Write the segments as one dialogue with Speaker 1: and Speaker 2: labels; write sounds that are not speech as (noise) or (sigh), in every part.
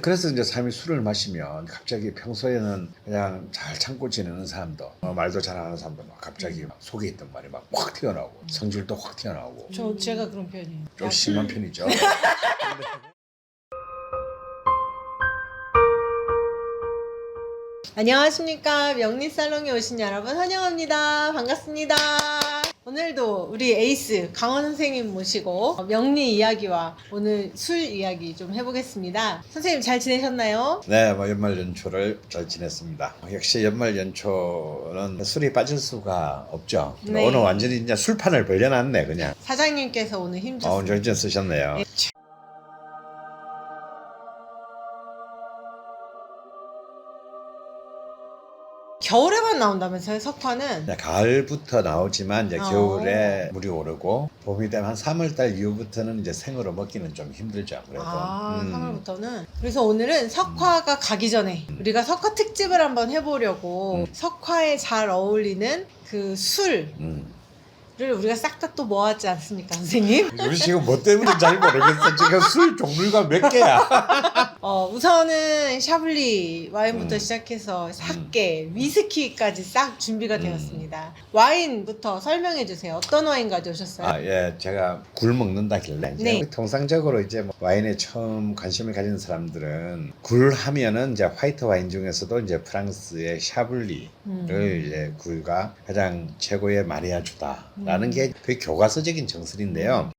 Speaker 1: 그래서 이제 사람이 술을 마시면 갑자기 평소에는 그냥 잘 참고 지내는 사람도 어, 말도 잘하는 사람도 막 갑자기 막 속에 있던 말이 막 확 튀어나오고 성질도 확 튀어나오고
Speaker 2: 저 제가 그런 편이에요.
Speaker 1: 좀 심한 편이죠.
Speaker 2: 안녕하십니까 명리 살롱에 오신 여러분 환영합니다. 반갑습니다. 오늘도 우리 에이스 강원 선생님 모시고 명리 이야기와 오늘 술 이야기 좀 해보겠습니다. 선생님 잘 지내셨나요?
Speaker 1: 네, 뭐 연말 연초를 잘 지냈습니다. 역시 연말 연초는 술이 빠질 수가 없죠.
Speaker 2: 네.
Speaker 1: 오늘 완전히 이제 술판을 벌려놨네 그냥.
Speaker 2: 사장님께서 오늘
Speaker 1: 어,
Speaker 2: 힘주셨어요.
Speaker 1: 오늘 정신 쓰셨네요.
Speaker 2: 네. 겨울에만 나온다면서요 석화는?
Speaker 1: 네, 가을부터 나오지만 이제
Speaker 2: 어.
Speaker 1: 겨울에 물이 오르고 봄이 되면 한 3월달 이후부터는 이제 생으로 먹기는 좀 힘들죠. 그래도.
Speaker 2: 아,
Speaker 1: 음.
Speaker 2: 3월부터는. 그래서 오늘은 석화가 가기 전에 우리가 석화 특집을 한번 해보려고
Speaker 1: 음.
Speaker 2: 석화에 잘 어울리는 그 술을
Speaker 1: 음.
Speaker 2: 우리가 싹 다 또 모았지 않습니까, 선생님?
Speaker 1: 우리 지금 뭐 때문에 잘 모르겠어. 지금 술 종류가 몇 개야? (laughs)
Speaker 2: 어, 우선은 샤블리 와인부터
Speaker 1: 음.
Speaker 2: 시작해서 사케, 위스키까지 싹 준비가
Speaker 1: 음.
Speaker 2: 되었습니다. 와인부터 설명해 주세요. 어떤 와인 가져오셨어요?
Speaker 1: 아, 예, 제가 굴 먹는다길래 이제
Speaker 2: 네.
Speaker 1: 통상적으로 이제 뭐 와인에 처음 관심을 가진 사람들은 굴 하면은 이제 화이트 와인 중에서도 이제 프랑스의 샤블리를
Speaker 2: 음.
Speaker 1: 이제 굴가 가장 최고의 마리아주다라는
Speaker 2: 음.
Speaker 1: 게그 교과서적인 정설인데요.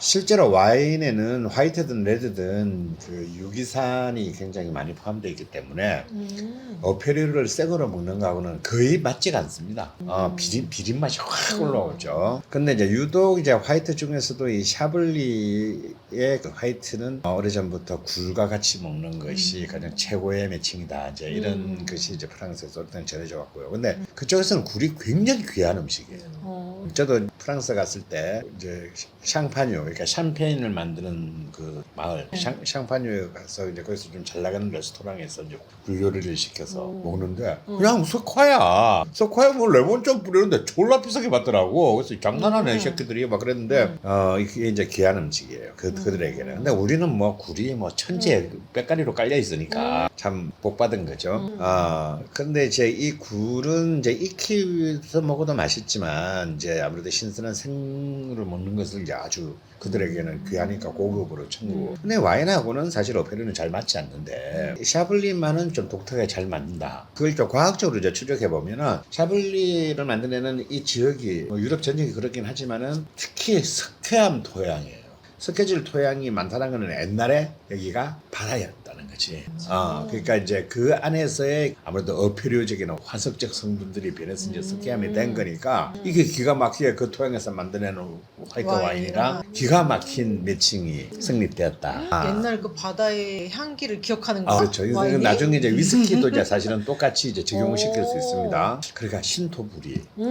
Speaker 1: 실제로 와인에는 화이트든 레드든 그 유기산이 굉장히 많이 포함되어 있기 때문에
Speaker 2: 음.
Speaker 1: 어페류를 생으로 먹는 거하고는 거의 맞지가 않습니다. 어,
Speaker 2: 음.
Speaker 1: 비린, 비린 맛이 확
Speaker 2: 음.
Speaker 1: 올라오죠. 근데 이제 유독 이제 화이트 중에서도 이 샤블리의 그 화이트는 어, 오래전부터 굴과 같이 먹는 것이
Speaker 2: 음.
Speaker 1: 가장 최고의 매칭이다. 이제 이런
Speaker 2: 음.
Speaker 1: 것이 이제 프랑스에서 전해져 왔고요. 근데 그쪽에서는 굴이 굉장히 귀한 음식이에요.
Speaker 2: 어.
Speaker 1: 저도 프랑스 갔을 때 이제 샹파뉴 그러니까 샴페인을 만드는 그 마을
Speaker 2: 네.
Speaker 1: 샹, 샹파뉴에 가서 이제 거기서 좀 잘 나가는 레스토랑에서 이제 굴 요리를 시켜서
Speaker 2: 오.
Speaker 1: 먹는데
Speaker 2: 음.
Speaker 1: 그냥 석화야 석화에 뭐 레몬 좀 뿌리는데 졸라 비싸게 받더라고 그래서 장난하네
Speaker 2: 음.
Speaker 1: 이 새끼들이 막 그랬는데
Speaker 2: 음.
Speaker 1: 어 이게 이제 귀한 음식이에요 그,
Speaker 2: 음.
Speaker 1: 그들에게는 근데 우리는 뭐 굴이 뭐 천지에 빽가리로 깔려 있으니까 참 복 받은 거죠
Speaker 2: 음.
Speaker 1: 아 근데 이제 이 굴은 이제 익혀서 먹어도 맛있지만 이제 아무래도 신선 한 생으로 먹는 것을 이제 아주 그들에게는 귀하니까 고급으로 천국.
Speaker 2: 음.
Speaker 1: 근데 와인하고는 사실 어페르는 잘 맞지 않는데 샤블리만은 좀 독특하게 잘 맞는다. 그걸 좀 과학적으로 이제 추적해 보면은 샤블리를 만들어내는 이 지역이 뭐 유럽 전역이 그렇긴 하지만은 특히 석회암 토양이에요. 석회질 토양이 많다는 거는 옛날에 여기가 바다였 다는 거지. 어, 그러니까 이제 그 안에서의 아무래도 어표류적인 화석적 성분들이 변해서 이제
Speaker 2: 음.
Speaker 1: 석회암이 된 거니까 이게 기가 막히게 그 토양에서 만들어내는 화이트
Speaker 2: 와인이랑.
Speaker 1: 기가 막힌 매칭이 성립되었다. 아.
Speaker 2: 옛날 그 바다의 향기를 기억하는 거.
Speaker 1: 아, 그렇죠.
Speaker 2: 와인이?
Speaker 1: 나중에 이제 위스키도 이제 (laughs) 사실은 똑같이 이제 적용시킬 수
Speaker 2: 오.
Speaker 1: 있습니다. 그러니까 신토불이.
Speaker 2: 음.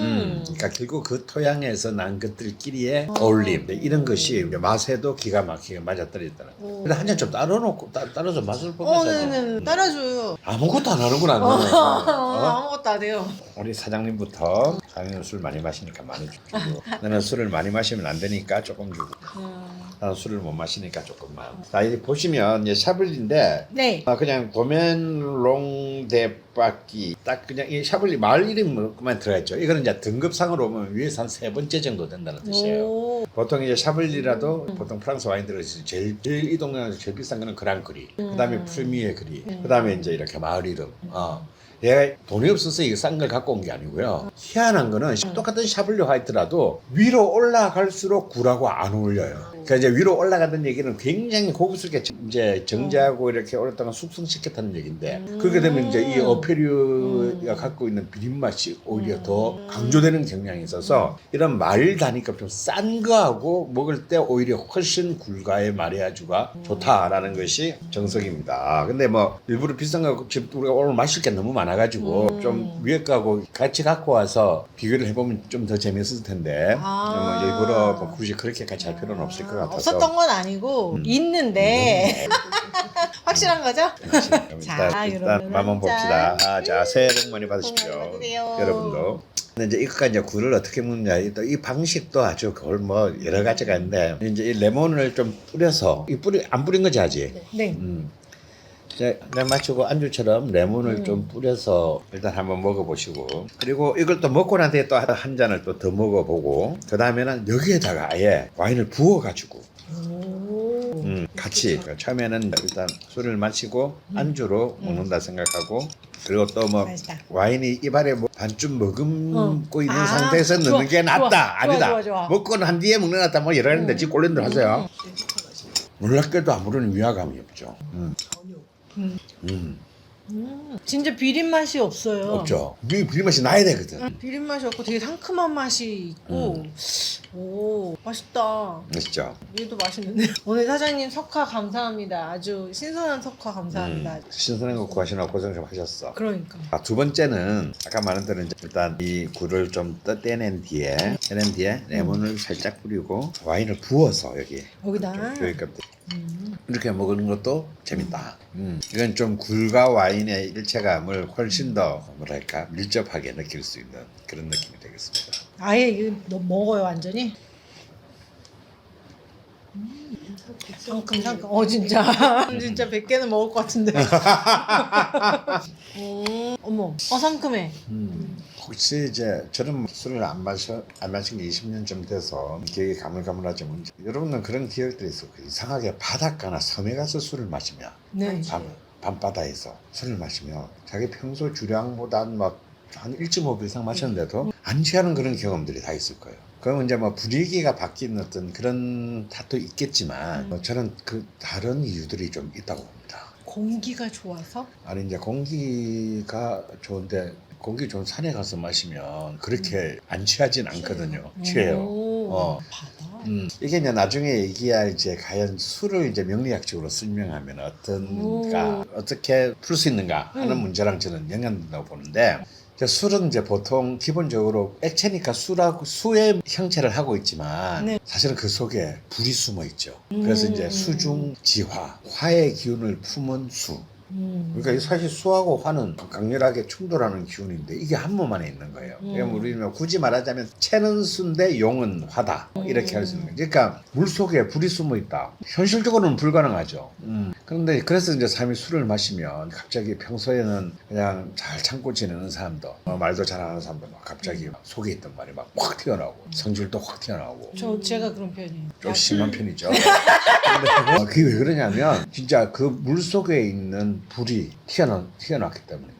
Speaker 1: 음, 그러니까 결국 그 토양에서 난 것들끼리의
Speaker 2: 어.
Speaker 1: 어울림 네, 이런 것이 이제 맛에도 기가 막히게 맞아떨어졌다는 거예요.
Speaker 2: 오.
Speaker 1: 근데 한잔 좀 따라놓고 따, 따라서 맛을
Speaker 2: 어,
Speaker 1: 보면서
Speaker 2: 네네. 따라줘요.
Speaker 1: 아무것도 안 하는구나.
Speaker 2: 어,
Speaker 1: 너는. 어?
Speaker 2: 아무것도 안 해요.
Speaker 1: 우리 사장님부터 사장님은 술 많이 마시니까 많이 주고 나는 (laughs) 술을 많이 마시면 안 되니까 조금 주고
Speaker 2: 음.
Speaker 1: 나는 술을 못 마시니까 조금만. 자, 이 보시면 이제 샤블리인데
Speaker 2: 네.
Speaker 1: 아, 그냥 도면롱 대박기 딱 그냥 이 샤블리 마을 이름만 들어가 있죠. 이거는 이제 등급상으로 보면 위에서 한 세 번째 정도 된다는 뜻이에요.
Speaker 2: 오.
Speaker 1: 보통 이제 샤블리라도
Speaker 2: 음.
Speaker 1: 보통 프랑스 와인들은 제일, 제일 이 동네에서 제일 비싼 거는 그랑크리,
Speaker 2: 음.
Speaker 1: 그다음에 프리미에 그리,
Speaker 2: 음.
Speaker 1: 그다음에 이제 이렇게 마을 이름. 어. 얘가 돈이 없어서 이거 싼걸 갖고 온 게 아니고요. 희한한 거는
Speaker 2: 음.
Speaker 1: 똑같은 샤블리 화이트라도 위로 올라갈수록 굴하고 안 어울려요. 그러니까 이제 위로 올라가던 얘기는 굉장히 고급스럽게 이제 정제하고 이렇게 오랫동안 숙성시켰다는 얘기인데
Speaker 2: 음.
Speaker 1: 그렇게 되면 이제 이 어페류가
Speaker 2: 음.
Speaker 1: 갖고 있는 비린 맛이 오히려
Speaker 2: 음.
Speaker 1: 더 강조되는 경향이 있어서 이런 말 다니까 좀 싼 거하고 먹을 때 오히려 훨씬 굴가의 마리아주가
Speaker 2: 음.
Speaker 1: 좋다라는 것이 정석입니다. 근데 뭐 일부러 비싼 거 지금 우리가 오늘 마실 게 너무 많아가지고
Speaker 2: 음.
Speaker 1: 좀 위에 거하고 같이 갖고 와서 비교를 해보면 좀 더 재밌을 텐데
Speaker 2: 아.
Speaker 1: 뭐 일부러 뭐 굳이 그렇게까지 할 필요는 없을 것 같아 서
Speaker 2: 없었던 건 아니고
Speaker 1: 음.
Speaker 2: 있는데 (laughs) 확실한 거죠?
Speaker 1: 자,
Speaker 2: 자,
Speaker 1: 일단, 일단 한번
Speaker 2: 짠.
Speaker 1: 봅시다. 아, 자, 새해 복 많이 받으십시오. 여러분도. 근데 이제 이것까지 이제 굴을 어떻게 먹느냐 또 이 방식도 아주 그걸 뭐 여러 가지가 있는데 이제 이 레몬을 좀 뿌려서 이 뿌리 안 뿌린 거지 아직.
Speaker 2: 네.
Speaker 1: 음. 그냥 마치고 안주처럼 레몬을 좀 뿌려서 일단 한번 먹어보시고. 그리고 이걸 또 먹고 난 뒤에 또 한 잔을 또 더 먹어보고. 그 다음에는 여기에다가 아예 와인을 부어가지고.
Speaker 2: 오.
Speaker 1: 음, 같이. 그러니까 처음에는 일단 술을 마시고 안주로 먹는다 생각하고. 그리고 또 뭐. 와인이 입안에 뭐 반쯤 머금고
Speaker 2: 어.
Speaker 1: 있는
Speaker 2: 아,
Speaker 1: 상태에서
Speaker 2: 좋아,
Speaker 1: 넣는 게 낫다.
Speaker 2: 좋아,
Speaker 1: 아니다.
Speaker 2: 좋아, 좋아.
Speaker 1: 먹고 난 뒤에 먹는 게 낫다. 뭐 이러 는데 지 꼴린들 하세요.
Speaker 2: 음.
Speaker 1: 놀랍게도 아무런 위화감이 없죠. 음.
Speaker 2: 음. 진짜 비린 맛이 없어요.
Speaker 1: 없죠 비, 비맛이 나야 되거든
Speaker 2: 음, 비린 맛이 없고 되게 상큼한 맛이 있고
Speaker 1: 음.
Speaker 2: 오 맛있다.
Speaker 1: 맛있죠
Speaker 2: 얘도 맛있는데 (laughs) 오늘 사장님 석화 감사합니다. 아주 신선한 석화 감사합니다.
Speaker 1: 음, 신선한 거 구하시느라 고생 좀 하셨어
Speaker 2: 그러니까
Speaker 1: 아, 두 번째는 아까 말한 대로 이제 일단 이 굴을 좀 떠- 떼낸 뒤에 떼낸 뒤에 레몬을 살짝 뿌리고 와인을 부어서 여기
Speaker 2: 여기다.
Speaker 1: 여기 끝에
Speaker 2: 음.
Speaker 1: 이렇게 먹는 것도 재밌다. 음, 이건 좀 굴과 와인의 일체감을 훨씬 더 뭐랄까 밀접하게 느낄 수 있는 그런 느낌이 되겠습니다.
Speaker 2: 아예 이거 너 먹어요 완전히. 상큼 상큼. 어 진짜 (laughs) 진짜 100개는 먹을 것 같은데. (laughs) 음, 어머, 어 상큼해.
Speaker 1: 음, 혹시 이제 저는 술을 안 마셔 안 마신 게 20년 좀 돼서 기억이 가물가물하지만 여러분은 그런 기억들이 있어. 이상하게 바닷가나 섬에 가서 술을 마시면
Speaker 2: 네.
Speaker 1: 밤 밤바다에서 술을 마시면 자기 평소 주량보다 막한 1.5배 이상 마셨는데도 안 취하는 그런 경험들이 다 있을 거예요. 그러면 이제 뭐 분위기가 바뀐 어떤 그런 탓도 있겠지만
Speaker 2: 음.
Speaker 1: 뭐 저는 그 다른 이유들이 좀 있다고 봅니다.
Speaker 2: 공기가 좋아서.
Speaker 1: 아니 이제 공기가 좋은데 공기 좋은 산에 가서 마시면 그렇게 안 취하진 않거든요. 취해요.
Speaker 2: 오,
Speaker 1: 어.
Speaker 2: 바다.
Speaker 1: 음, 이게 이제 나중에 얘기할 이제 과연 술을 이제 명리학적으로 설명하면 어떤가 어떻게 풀 수 있는가 하는
Speaker 2: 음.
Speaker 1: 문제랑 저는 연관된다고 보는데 이제 술은 이제 보통 기본적으로 액체니까 술하고 수의 형체를 하고 있지만
Speaker 2: 네.
Speaker 1: 사실은 그 속에 불이 숨어 있죠. 그래서
Speaker 2: 음.
Speaker 1: 이제 수중 지화 화의 기운을 품은 수.
Speaker 2: 음.
Speaker 1: 그러니까 이 사실 수하고 화는 강렬하게 충돌하는 기운인데 이게 한몸 안에 있는 거예요.
Speaker 2: 음.
Speaker 1: 그러면 우리는 굳이 말하자면 채는 수인데 용은 화다 이렇게 할 수 있는 거예요. 그러니까 물 속에 불이 숨어 있다. 현실적으로는 불가능하죠. 음. 그런데 그래서 이제 삶이 술을 마시면 갑자기 평소에는 그냥 잘 참고 지내는 사람도 어, 말도 잘하는 사람도 막 갑자기 막 속에 있던 말이 막 확 튀어나오고 성질도 확 튀어나오고
Speaker 2: 저 제가 그런 편이에요.
Speaker 1: 좀 심한 편이죠. (laughs) 어, 그게 왜 그러냐면 진짜 그 물 속에 있는 불이 튀어나 튀어나왔기 때문입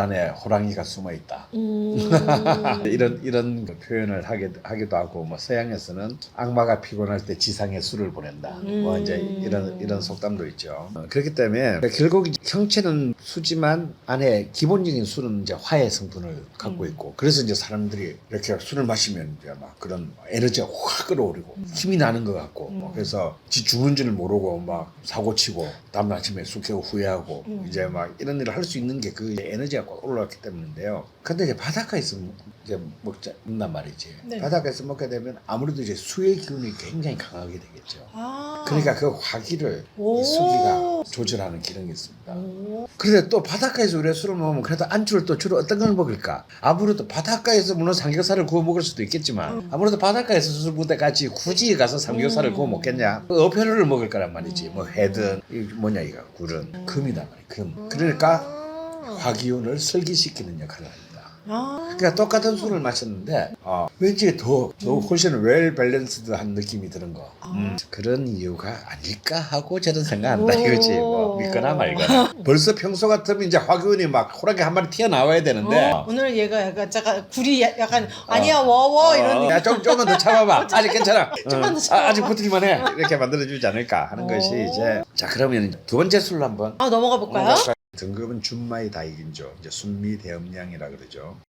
Speaker 1: 안에 호랑이가 숨어 있다.
Speaker 2: 음. (laughs)
Speaker 1: 이런 이런 그 표현을 하게 하기도 하고 뭐 서양에서는 악마가 피곤할 때 지상에 술을 보낸다. 뭐
Speaker 2: 음.
Speaker 1: 이제 이런 이런 속담도 있죠. 어, 그렇기 때문에 결국 형체는 수지만 안에 기본적인 술은 이제 화의 성분을 갖고
Speaker 2: 음.
Speaker 1: 있고 그래서 이제 사람들이 이렇게 술을 마시면 이제 막 그런 에너지가 확 끌어오르고
Speaker 2: 음.
Speaker 1: 힘이 나는 것 같고 뭐
Speaker 2: 음.
Speaker 1: 그래서 지 죽는 줄 모르고 막 사고 치고 다음 아침에 술 깨고 후회하고
Speaker 2: 음.
Speaker 1: 이제 막 이런 일을 할 수 있는 게 그 에너지가 꽉 올라왔기 때문인데요. 근데 이제 바닷가에서 먹- 이제 먹자 먹단 말이지.
Speaker 2: 네.
Speaker 1: 바닷가에서 먹게 되면 아무래도 이제 수의 기운이 굉장히 강하게 되겠죠.
Speaker 2: 아.
Speaker 1: 그러니까 그 화기를
Speaker 2: 오.
Speaker 1: 이 수기가 조절하는 기능이 있습니다.
Speaker 2: 오.
Speaker 1: 그런데 또 바닷가에서 우리가 술을 먹으면 그래도 안주를 또 주로 어떤 걸 먹을까? 아무래도 바닷가에서 물론 삼겹살을 구워 먹을 수도 있겠지만
Speaker 2: 음.
Speaker 1: 아무래도 바닷가에서 술 먹을 때까지 굳이 가서 삼겹살을
Speaker 2: 음.
Speaker 1: 구워 먹겠냐? 그 어패류를 먹을 거란 말이지. 뭐 회든 이 뭐냐 이거 굴은 금이다 말이야. 금. 그러니까
Speaker 2: 아.
Speaker 1: 화기운을 설기시키는 역할을 합니다.
Speaker 2: 아.
Speaker 1: 그러니까 똑같은 술을 마셨는데 어, 왠지 더, 더 훨씬 웰 밸런스드한 느낌이 드는 거
Speaker 2: 아.
Speaker 1: 음, 그런 이유가 아닐까 하고 저는 생각한다
Speaker 2: 오.
Speaker 1: 이거지 뭐 믿거나 말거나 (laughs) 벌써 평소 같으면 이제 화기운이 막 호랑이 한 마리 튀어나와야 되는데
Speaker 2: 어, 오늘 얘가 약간 잠깐 굴이 야- 약간 아니야 워워 이런
Speaker 1: 어,
Speaker 2: 느낌.
Speaker 1: 야, 좀, 조금만 더 참아봐 (laughs) 아직 괜찮아 (laughs)
Speaker 2: 좀만
Speaker 1: 어,
Speaker 2: 더 참아봐.
Speaker 1: 아, 아직 버틸만 해 이렇게 만들어주지 않을까 하는 것이
Speaker 2: 오.
Speaker 1: 이제 자 그러면 두 번째 술로 한번
Speaker 2: 아 넘어가 볼까요?
Speaker 1: 등급은 준마이 다이긴조, 이제 순미 대음량이라 그러죠.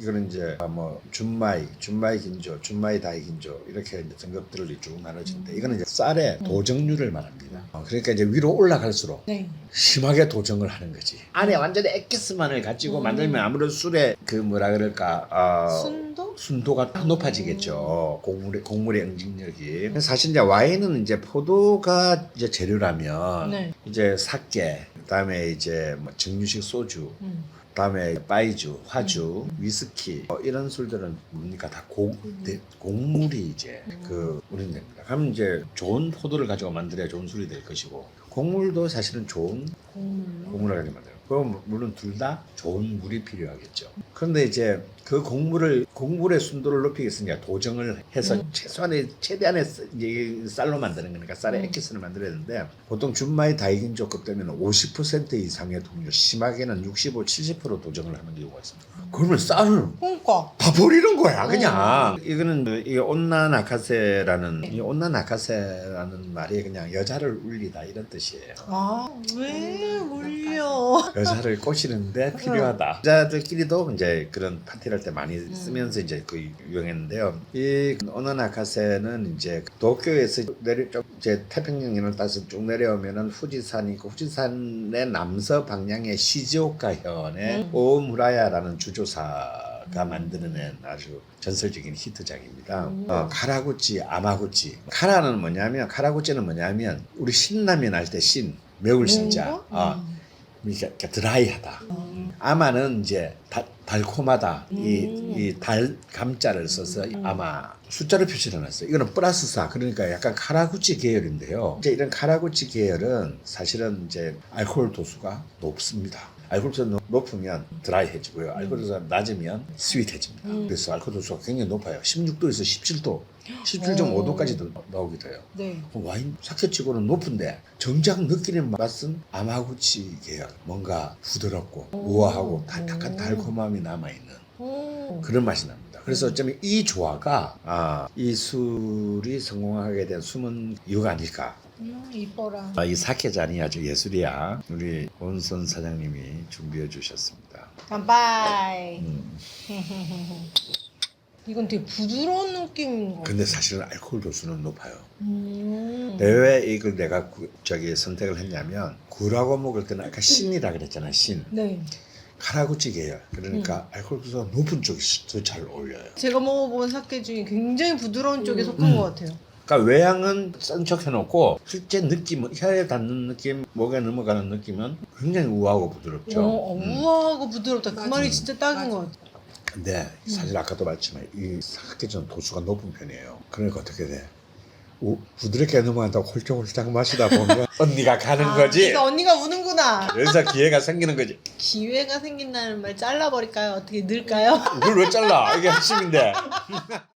Speaker 1: 이거는 이제 뭐 준마이, 준마이 긴조, 준마이 다이 긴조 이렇게 이제 등급들을 쭉 나눠지는데 이거는 이제 쌀의 도정률을 말합니다. 어, 그러니까 이제 위로 올라갈수록
Speaker 2: 네.
Speaker 1: 심하게 도정을 하는 거지. 안에 완전히 액기스만을 가지고
Speaker 2: 음.
Speaker 1: 만들면 아무래도 술의 그 뭐라 그럴까 어,
Speaker 2: 순도?
Speaker 1: 순도가 높아지겠죠. 곡물의 곡물의 응징력이. 사실 이제 와인은 이제 포도가 이제 재료라면
Speaker 2: 네.
Speaker 1: 이제 사케, 그다음에 이제 뭐 증류식 소주
Speaker 2: 음.
Speaker 1: 그다음에 빠이주, 화주, 위스키 어, 이런 술들은 뭡니까? 다 고, 네, 곡물이 이제 그 우린 됩니다. 그럼 이제 좋은 포도를 가지고 만들어야 좋은 술이 될 것이고 곡물도 사실은 좋은
Speaker 2: 음.
Speaker 1: 곡물을 가지고 만들어요. 그럼 물론 둘 다 좋은 물이 필요하겠죠. 그런데 이제 그 곡물을 곡물의 순도를 높이겠으니까 도정을 해서 최소한의 최대한의 이제 쌀로 만드는 거니까 쌀의
Speaker 2: 음.
Speaker 1: 액기스를 만들어야 되는데 보통 준마이 다이긴조급 되면 50% 이상의 동료 심하게는 65, 70% 도정을 하는 경우가 있습니다. 그러면 쌀을
Speaker 2: 그러니까.
Speaker 1: 다 버리는 거야 그냥 이거는 그이 온난 아카세라는 이 온난 아카세라는 말이 그냥 여자를 울리다 이런 뜻이 에요.
Speaker 2: 아 왜 울려?
Speaker 1: 여자를 꼬시는데 필요하다. 여자들끼리도 이제 그런 파티를 할 때 많이 쓰면서 이제 그 유행했는데요. 이 오나나카세는 이제 도쿄에서 내려 쭉 이제 태평양을 따서 쭉 내려오면은 후지산이 있고 후지산의 남서 방향의 시즈오카 현의
Speaker 2: 음.
Speaker 1: 오무라야라는 주조사 가 만들어낸 아주 전설적인 히트작입니다.
Speaker 2: 음.
Speaker 1: 어, 카라구치, 아마구치. 카라는 뭐냐면 카라구치는 뭐냐면 우리 신라면 할 때 신, 매울 신자. 어, 이렇게 드라이하다.
Speaker 2: 음.
Speaker 1: 아마는 이제 다- 달콤하다.
Speaker 2: 음.
Speaker 1: 이, 이 달, 감자를 써서
Speaker 2: 음.
Speaker 1: 아마 숫자를 표시를 해놨어요. 이거는 플러스 4. 그러니까 약간 카라구치 계열인데요. 이제 이런 카라구치 계열은 사실은 이제 알코올 도수가 높습니다. 알코올 도수가 높- 높으면 드라이해지고요. 알코올 도수가 낮으면 스윗해집니다.
Speaker 2: 음.
Speaker 1: 그래서 알코올 도수가 굉장히 높아요. 16도에서 17도, 17.5도까지도 나오기도 해요.
Speaker 2: 네.
Speaker 1: 와인 사케치고는 높은데 정작 느끼는 맛은 아마구치 계열 뭔가 부드럽고
Speaker 2: 오.
Speaker 1: 우아하고
Speaker 2: 오.
Speaker 1: 달콤함이 남아있는
Speaker 2: 오.
Speaker 1: 그런 맛이 납니다 그래서 어쩌면 이 조화가 아, 이 술이 성공하게 된 숨은 이유가 아닐까
Speaker 2: 음, 이뻐라.
Speaker 1: 아, 이 사케 잔이 아주 예술이야 우리 온선 사장님이 준비해
Speaker 2: 주셨습니다乾杯.
Speaker 1: 음. (laughs)
Speaker 2: 이건 되게 부드러운 느낌인 거.
Speaker 1: 근데 사실은 알코올 도수는 높아요
Speaker 2: 음.
Speaker 1: 왜 이걸 내가 구- 저기 선택을 했냐면 굴하고 먹을 때는 아까 신이라 그랬잖아 신
Speaker 2: 네.
Speaker 1: 카라구치 계열
Speaker 2: 음.
Speaker 1: 그러니까 알코올 도수가 높은 쪽이 더 잘 어울려요.
Speaker 2: 제가 먹어본 사케 중에 굉장히 부드러운 쪽에 속한
Speaker 1: 음.
Speaker 2: 것 같아요.
Speaker 1: 그러니까 외향은 싼척 해놓고 실제 느낌은 혀에 닿는 느낌, 목에 넘어가는 느낌은 굉장히 우아하고 부드럽죠.
Speaker 2: 어, 어,
Speaker 1: 음.
Speaker 2: 우아하고 부드럽다. 그
Speaker 3: 맞아.
Speaker 2: 말이 진짜 딱인. 것 같아.
Speaker 1: 근데
Speaker 2: 음.
Speaker 1: 사실 아까도 말했지만 이 사케전 도수가 높은 편이에요. 그러니까 어떻게 돼? 우, 부드럽게 넘어간다고 홀짝홀짝 마시다 보면 (laughs) 언니가 가는
Speaker 2: 아,
Speaker 1: 거지.
Speaker 2: 그래서 언니가 우는구나.
Speaker 1: 여기서 기회가 생기는 거지.
Speaker 2: 기회가 생긴다는 말 잘라버릴까요? 어떻게 넣을까요?
Speaker 1: 이걸 왜 잘라? 이게 핵심인데. (laughs)